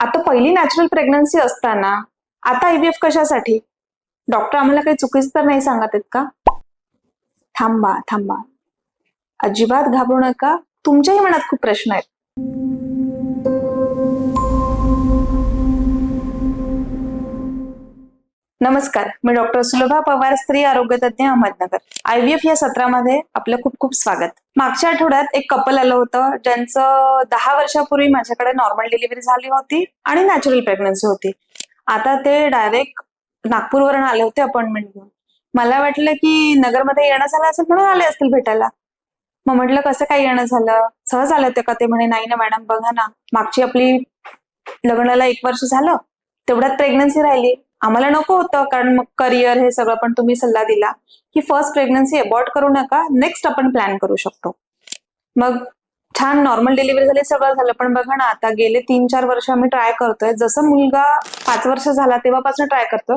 आता पहिली natural pregnancy असताना आता आयव्हीएफ कशासाठी? डॉक्टर आम्हाला काही चुकीचं तर नाही सांगत आहेत का? थांबा थांबा. अजिबात घाबरू नका. तुमच्याही मनात खूप प्रश्न आहेत. नमस्कार मी डॉक्टर सुलभा पवार स्त्री आरोग्य तज्ञ अहमदनगर. आयव्हीएफ या सत्रामध्ये आपलं खूप खूप स्वागत. मागच्या आठवड्यात एक कपल आलं होतं ज्यांचं दहा वर्षापूर्वी माझ्याकडे नॉर्मल डिलिव्हरी झाली होती आणि नॅचरल प्रेग्नन्सी होती. आता ते डायरेक्ट नागपूरवरून आले होते अपॉइंटमेंट घेऊन. मला वाटलं की नगरमध्ये येणं झालं असेल म्हणून आले असतील भेटायला. मग म्हटलं कसं काय येणं झालं? सहज आलं होतं का ते? म्हणे नाही ना मॅडम बघा ना. मागची आपली लग्नाला एक वर्ष झालं तेवढ्यात प्रेग्नन्सी राहिली. आम्हाला नको होतं कारण मग करिअर हे सगळं पण तुम्ही सल्ला दिला. की फर्स्ट प्रेग्नन्सी अबॉर्ट करू नका नेक्स्ट आपण प्लॅन करू शकतो. मग छान नॉर्मल डिलिव्हरी झाली सगळं झालं. पण बघा ना आता गेले तीन चार वर्ष आम्ही ट्राय करतोय. जसं मुलगा पाच वर्ष झाला तेव्हापासून ट्राय करतोय.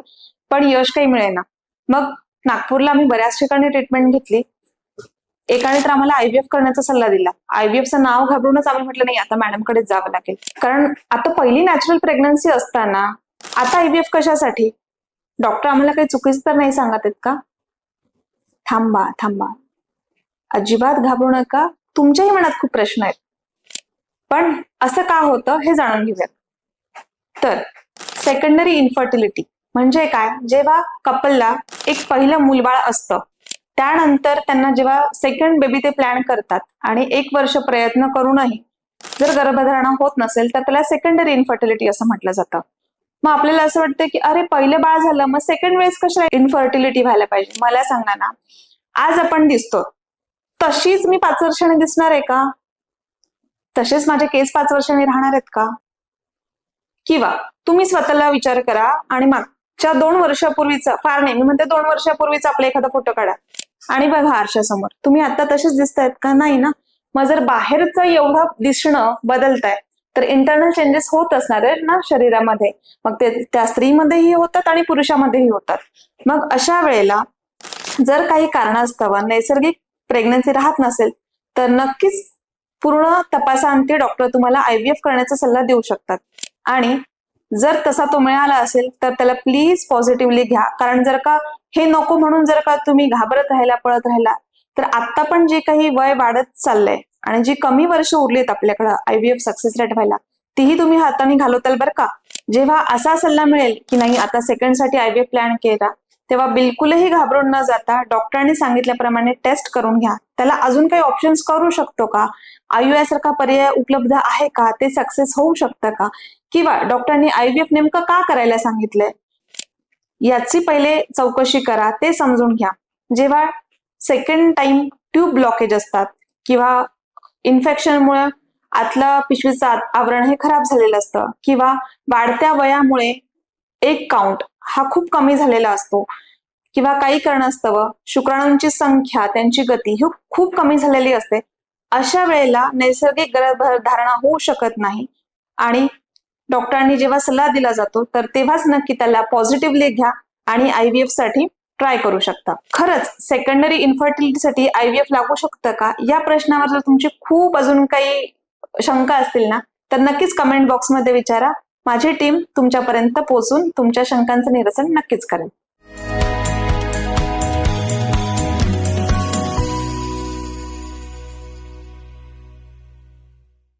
पण यश काही मिळेना. मग नागपूरला आम्ही बऱ्याच ठिकाणी ट्रीटमेंट घेतली. एकाने तर आम्हाला आयव्हीएफ करण्याचा सल्ला दिला. आयव्हीएफचं नाव घाबरूनच आम्ही म्हटलं नाही आता मॅडमकडेच जावं लागेल. कारण आता पहिली नॅचरल प्रेग्नन्सी असताना आता आयव्हीएफ कशासाठी? डॉक्टर आम्हाला काही चुकीचं तर नाही सांगत आहेत का? थांबा थांबा. अजिबात घाबरू नका. तुमच्याही मनात खूप प्रश्न आहेत. पण असं का होतं हे जाणून घेऊयात. तर सेकंडरी इन्फर्टिलिटी म्हणजे काय? जेव्हा कपलला एक पहिलं मूलबाळ असतं त्यानंतर त्यांना जेव्हा सेकंड बेबी ते प्लॅन करतात आणि एक वर्ष प्रयत्न करूनही जर गर्भधारणा होत नसेल तर त्याला सेकंडरी इन्फर्टिलिटी असं म्हटलं जातं. मग आपल्याला असं वाटतं की अरे पहिले बाळ झालं मग सेकंड वेळेस कशा इन्फर्टिलिटी व्हायला पाहिजे? मला सांगा ना आज आपण दिसतो. तशीच मी पाच वर्षांनी दिसणार आहे का? तसेच माझे केस पाच वर्षांनी राहणार आहेत का? किंवा तुम्ही स्वतःला विचार करा आणि मागच्या दोन वर्षापूर्वीचा फार नाही मी म्हणते दोन वर्षापूर्वीचा आपला एखादा फोटो काढा. आणि बघा आरशासमोर. तुम्ही आता तसेच दिसतायत का? नाही ना. मग जर बाहेरचं एवढं दिसणं बदलतंय तर इंटरनल चेंजेस होत असणार आहेत ना शरीरामध्ये. मग ते त्या स्त्रीमध्येही होतात आणि पुरुषामध्येही होतात. मग अशा वेळेला जर काही कारणास्तव नैसर्गिक प्रेग्नन्सी राहत नसेल तर नक्कीच पूर्ण तपासाअंती डॉक्टर तुम्हाला आयव्हीएफ करण्याचा सल्ला देऊ शकतात. आणि जर तसा तो मिळाला असेल तर त्याला प्लीज पॉझिटिव्हली घ्या. कारण जर का हे नको म्हणून जर का तुम्ही घाबरत राहिला पळत राहिला तर आता पण जे काही वय वाढत चाललंय आणि जी कमी वर्ष उरलीत आपल्याकडं आयव्हीएफ सक्सेस रेट व्हायला तीही तुम्ही हाताने घालवताल बरं का? जेव्हा असा सल्ला मिळेल की नाही आता सेकंडसाठी आयव्हीएफ प्लॅन केला तेव्हा बिलकुलही घाबरून न जाता डॉक्टरांनी सांगितल्याप्रमाणे टेस्ट करून घ्या. त्याला अजून काही ऑप्शन्स करू शकतो का? आयुआय सारखा पर्याय उपलब्ध आहे का? ते सक्सेस होऊ शकतं का? किंवा डॉक्टरांनी आयव्हीएफ नेमकं का करायला सांगितलंय? याची पहिले चौकशी करा ते समजून घ्या. जेव्हा सेकंड टाइम ट्यूब ब्लॉकेज असतात किंवा इन्फेक्शनमुळे आतलं पिशवीचं आत- आवरण हे खराब झालेलं असतं. किंवा वाढत्या वयामुळे एक काउंट हा खूप कमी झालेला असतो. किंवा काही कारणास्तव शुक्राणूंची संख्या त्यांची गती ही खूप कमी झालेली असते. अशा वेळेला नैसर्गिक गर्भधारणा होऊ शकत नाही. आणि डॉक्टरांनी जेव्हा सल्ला दिला जातो तर तेव्हाच नक्की त्याला पॉझिटिव्हली घ्या आणि आयव्हीएफसाठी ट्राय करू शकता. खरंच सेकंडरी इन्फर्टिलिटीसाठी आयव्हीएफ लागू शकतं का? या प्रश्नावर जर तुमची खूप अजून काही शंका असतील ना तर नक्कीच कमेंट बॉक्समध्ये विचारा. माझी टीम तुमच्यापर्यंत पोहोचून तुमच्या शंकांचं निरसन नक्कीच करेल.